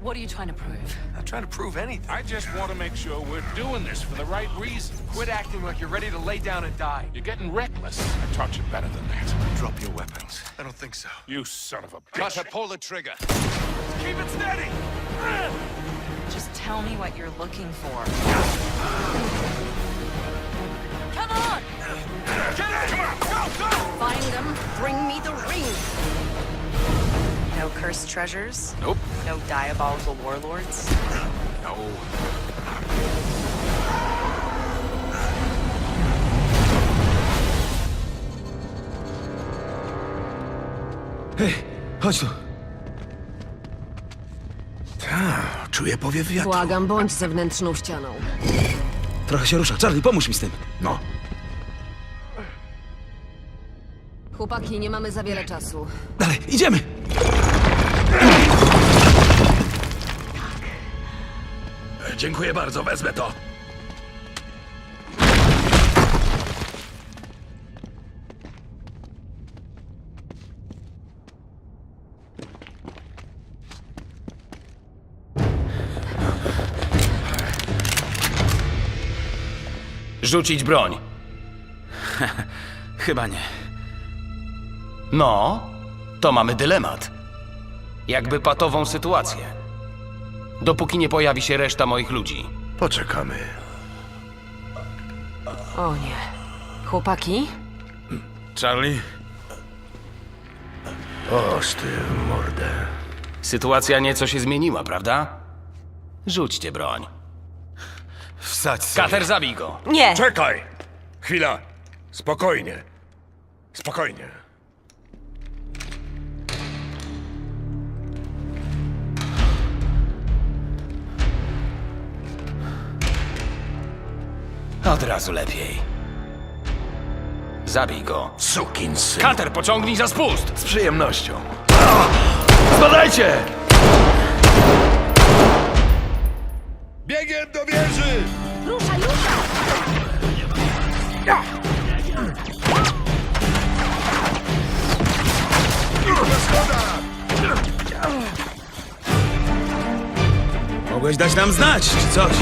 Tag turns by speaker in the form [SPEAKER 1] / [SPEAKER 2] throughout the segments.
[SPEAKER 1] What are you trying to prove?
[SPEAKER 2] I'm not trying to prove anything.
[SPEAKER 3] I just want to make sure we're doing this for the right reason.
[SPEAKER 2] Quit acting like you're ready to lay down and die.
[SPEAKER 3] You're getting reckless. I taught you better than that.
[SPEAKER 2] Drop your weapons. I don't think so.
[SPEAKER 3] You son of a bitch.
[SPEAKER 2] Gotta pull the trigger. Keep it steady.
[SPEAKER 1] Just tell me what you're looking for. Come on!
[SPEAKER 2] Get in! Come on, go, go!
[SPEAKER 1] Find them, bring me the ring! No cursed treasures?
[SPEAKER 2] Nope.
[SPEAKER 1] No diabolical warlords?
[SPEAKER 2] No.
[SPEAKER 4] Hej, chodź tu.
[SPEAKER 5] Czuję powiew wiatru.
[SPEAKER 6] Błagam, bądź zewnętrzną ścianą.
[SPEAKER 4] Trochę się rusza. Charlie, pomóż mi z tym.
[SPEAKER 5] No,
[SPEAKER 6] Chłopaki, nie mamy za wiele czasu.
[SPEAKER 4] Dalej, idziemy!
[SPEAKER 5] Dziękuję bardzo, wezmę to.
[SPEAKER 7] Rzucić broń.
[SPEAKER 4] Chyba nie.
[SPEAKER 7] No, to mamy dylemat. Jakby patową sytuację. Dopóki nie pojawi się reszta moich ludzi.
[SPEAKER 5] Poczekamy.
[SPEAKER 6] O nie. Chłopaki?
[SPEAKER 4] Charlie?
[SPEAKER 5] Oż ty, mordę.
[SPEAKER 7] Sytuacja nieco się zmieniła, prawda? Rzućcie broń.
[SPEAKER 4] Wsadź sobie.
[SPEAKER 7] Kater, zabij go.
[SPEAKER 6] Nie!
[SPEAKER 5] Czekaj! Chwila. Spokojnie. Spokojnie.
[SPEAKER 7] Od razu lepiej. Zabij go.
[SPEAKER 5] Sukin syn.
[SPEAKER 7] Kater, pociągnij za spust!
[SPEAKER 5] Z przyjemnością.
[SPEAKER 4] Spadajcie!
[SPEAKER 5] Biegiem do wieży!
[SPEAKER 6] Ruszaj, ruszaj!
[SPEAKER 4] Mogłeś dać nam znać, czy coś?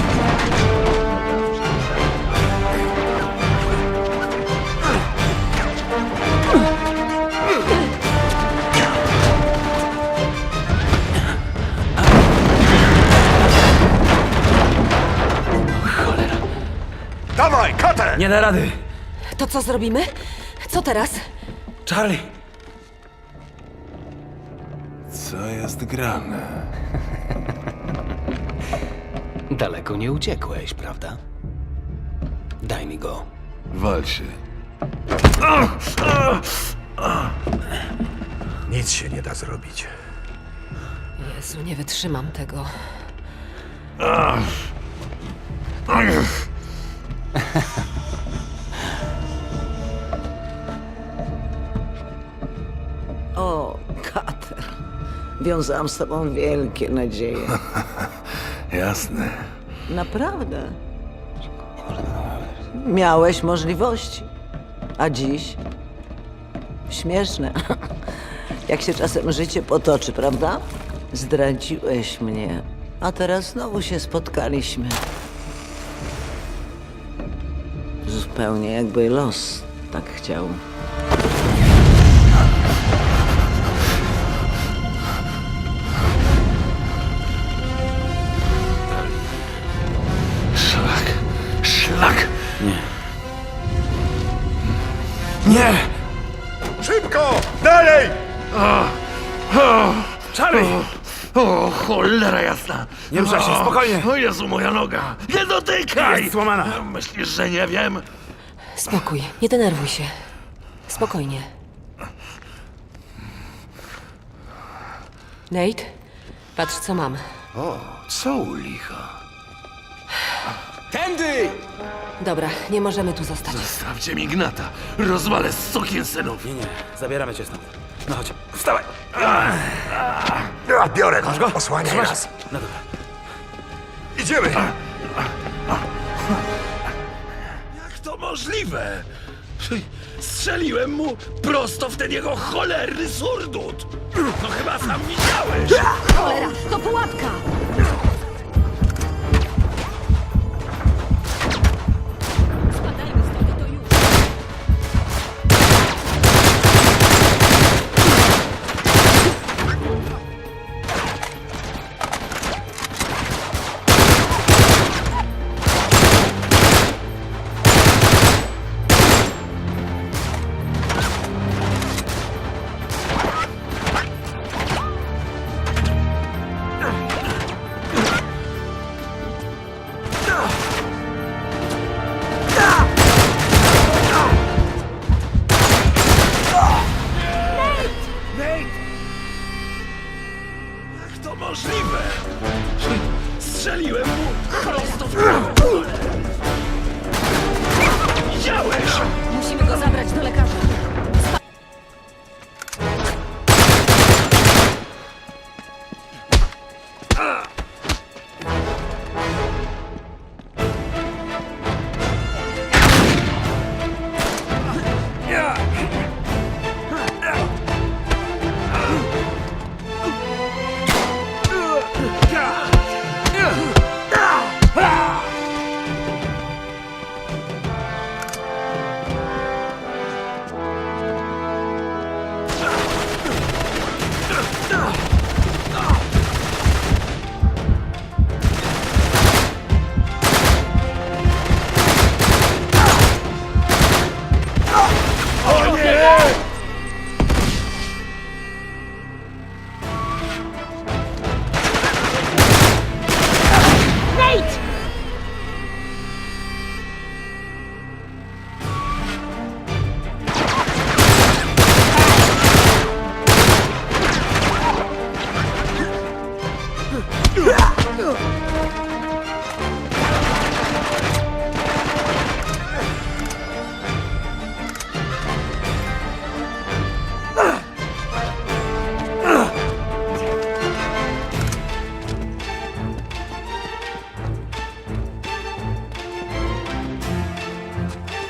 [SPEAKER 5] Dawaj, Cutter!
[SPEAKER 4] Nie da rady.
[SPEAKER 6] To co zrobimy? Co teraz?
[SPEAKER 4] Charlie!
[SPEAKER 5] Co jest grane?
[SPEAKER 7] Daleko nie uciekłeś, prawda? Daj mi go.
[SPEAKER 5] Wal się. Nic się nie da zrobić.
[SPEAKER 6] Jezu, nie wytrzymam tego.
[SPEAKER 8] O, Kater. Wiązałam z tobą wielkie nadzieje.
[SPEAKER 5] Jasne.
[SPEAKER 8] Naprawdę. Miałeś możliwości. A dziś? Śmieszne. Jak się czasem życie potoczy, prawda? Zdradziłeś mnie. A teraz znowu się spotkaliśmy. Zupełnie jakby los tak chciał.
[SPEAKER 5] Szlak. Szlak.
[SPEAKER 4] Nie!
[SPEAKER 5] Szybko! Dalej!
[SPEAKER 4] Charlie!
[SPEAKER 5] O, cholera jasna!
[SPEAKER 4] Nie ruszaj się, spokojnie.
[SPEAKER 5] O Jezu, moja noga! Nie dotykaj!
[SPEAKER 4] Jest złamana.
[SPEAKER 5] Myślisz, że nie wiem?
[SPEAKER 6] Spokój, nie denerwuj się. Spokojnie. Nate, patrz co mam.
[SPEAKER 5] Co u licha?
[SPEAKER 4] Tędy!
[SPEAKER 6] Dobra, nie możemy tu zostać.
[SPEAKER 5] Stawcie mi gnata! Rozwalę sukin synów!
[SPEAKER 4] Nie, nie, zabieramy cię stąd. No chodź, wstawaj!
[SPEAKER 5] Biorę go! Osłaniaj nas!
[SPEAKER 4] No dobra.
[SPEAKER 5] Idziemy! Możliwe? Strzeliłem mu prosto w ten jego cholerny surdut! No chyba sam widziałeś!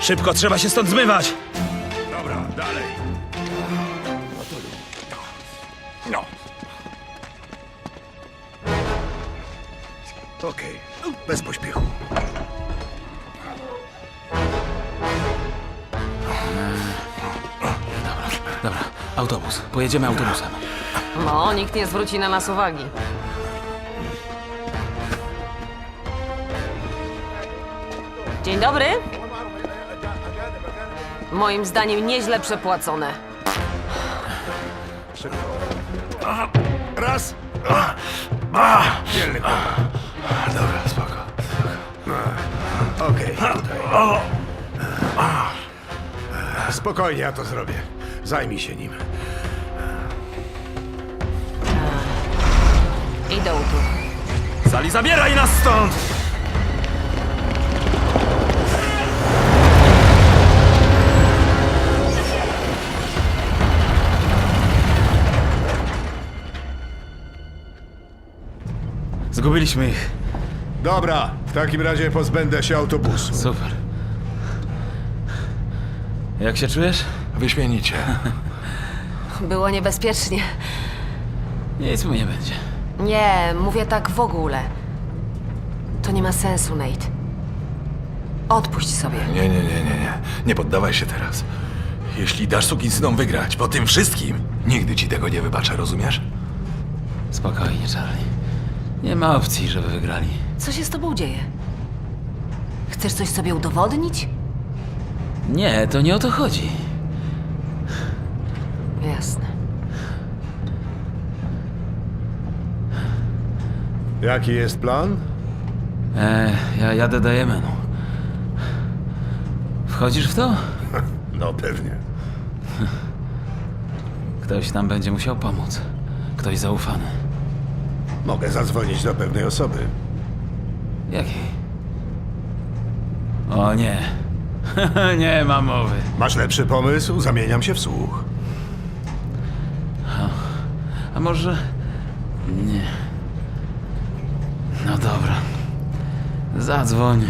[SPEAKER 4] Szybko, trzeba się stąd zmywać!
[SPEAKER 9] Dobra, dalej.
[SPEAKER 10] No.
[SPEAKER 9] Okej, bez pośpiechu.
[SPEAKER 4] Dobra, autobus. Pojedziemy autobusem.
[SPEAKER 6] No, nikt nie zwróci na nas uwagi. Dzień dobry. Moim zdaniem nieźle przepłacone.
[SPEAKER 9] Raz. Dzielny
[SPEAKER 10] Dobra, spoko.
[SPEAKER 9] Okej, tutaj. Spokojnie, ja to zrobię. Zajmij się nim.
[SPEAKER 6] Idę tu.
[SPEAKER 4] Sali, zabieraj nas stąd! Zgubiliśmy ich.
[SPEAKER 9] Dobra, w takim razie pozbędę się autobusu.
[SPEAKER 4] Super. Jak się czujesz?
[SPEAKER 10] Wyśmienicie.
[SPEAKER 6] Było niebezpiecznie.
[SPEAKER 4] Nic mu nie będzie.
[SPEAKER 6] Nie, mówię tak w ogóle. To nie ma sensu, Nate. Odpuść sobie.
[SPEAKER 10] Nie, nie, nie, nie, nie. Nie poddawaj się teraz. Jeśli dasz sukinsynom wygrać po tym wszystkim, nigdy ci tego nie wybaczę, rozumiesz?
[SPEAKER 4] Spokojnie, Charlie. Nie ma opcji, żeby wygrali.
[SPEAKER 6] Co się z tobą dzieje? Chcesz coś sobie udowodnić?
[SPEAKER 4] Nie, to nie o to chodzi.
[SPEAKER 6] Jasne.
[SPEAKER 9] Jaki jest plan?
[SPEAKER 4] E, ja jadę do Jemenu. Wchodzisz w to?
[SPEAKER 9] No pewnie.
[SPEAKER 4] Ktoś tam będzie musiał pomóc. Ktoś zaufany.
[SPEAKER 9] Mogę zadzwonić do pewnej osoby.
[SPEAKER 4] Jakiej? O nie. nie ma mowy.
[SPEAKER 9] Masz lepszy pomysł? Zamieniam się w słuch.
[SPEAKER 4] A może... Nie. No dobra. Zadzwoń.